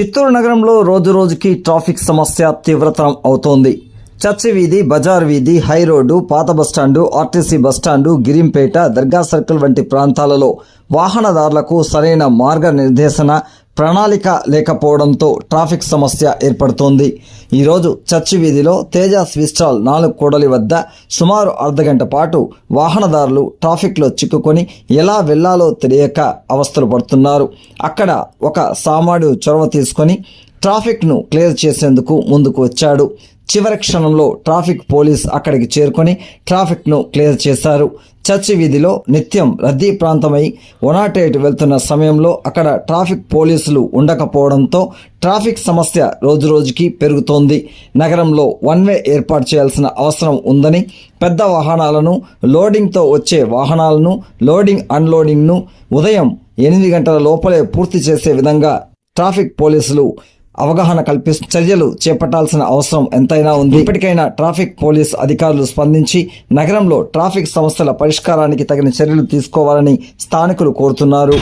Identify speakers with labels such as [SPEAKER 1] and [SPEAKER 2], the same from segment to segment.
[SPEAKER 1] చిత్తూరు నగరంలో రోజు రోజుకి ట్రాఫిక్ సమస్య తీవ్రతరం అవుతోంది. చర్చి వీధి బజార్ వీధి హై రోడ్డు పాత bus stand RTC bus stand Girimpeta దర్గా సర్కిల్ వంటి ప్రాంతాలలో వాహనదారులకు సరైన మార్గ నిర్దేశన ప్రణాళిక లేకపోవడంతో ట్రాఫిక్ సమస్య ఏర్పడుతోంది. ఈరోజు చర్చి వీధిలో తేజ స్విస్టాల్ నాలుగు కూడలి వద్ద సుమారు అర్ధగంట పాటు వాహనదారులు ట్రాఫిక్లో చిక్కుకొని ఎలా వెళ్ళాలో తెలియక అవస్థలు పడుతున్నారు. అక్కడ ఒక సామాడు చొరవ తీసుకొని ట్రాఫిక్ను క్లియర్ చేసేందుకు ముందుకు వచ్చాడు. చివరి క్షణంలో ట్రాఫిక్ పోలీస్ అక్కడికి చేరుకొని ట్రాఫిక్ను క్లియర్ చేశారు. చర్చి వీధిలో నిత్యం రద్దీ ప్రాంతమై ఒనాటేట్ వెళ్తున్న సమయంలో అక్కడ ట్రాఫిక్ పోలీసులు ఉండకపోవడంతో ట్రాఫిక్ సమస్య రోజురోజుకి పెరుగుతోంది. నగరంలో వన్ వే ఏర్పాటు చేయాల్సిన అవసరం ఉందని పెద్ద వాహనాలను లోడింగ్తో వచ్చే వాహనాలను లోడింగ్ అన్లోడింగ్ను ఉదయం ఎనిమిది గంటల లోపలే పూర్తి చేసే విధంగా ట్రాఫిక్ పోలీసులు అవగాహన కల్పిస్తూ చర్యలు చేపట్టాల్సిన అవసరం ఎంతైనా ఉంది. ఇప్పటికైనా ట్రాఫిక్ పోలీస్ అధికారులు స్పందించి నగరంలో ట్రాఫిక్ సమస్యల పరిష్కారానికి తగిన చర్యలు తీసుకోవాలని స్థానికులు కోరుతున్నారు.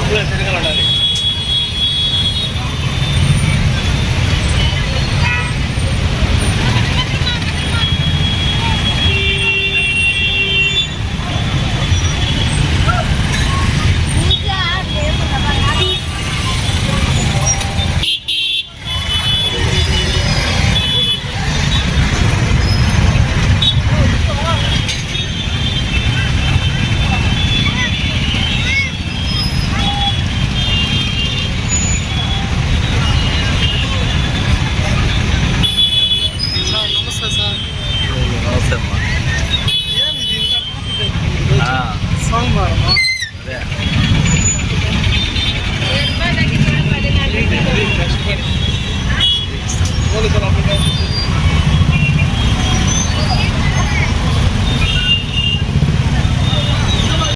[SPEAKER 2] What
[SPEAKER 3] is
[SPEAKER 2] it
[SPEAKER 3] up again?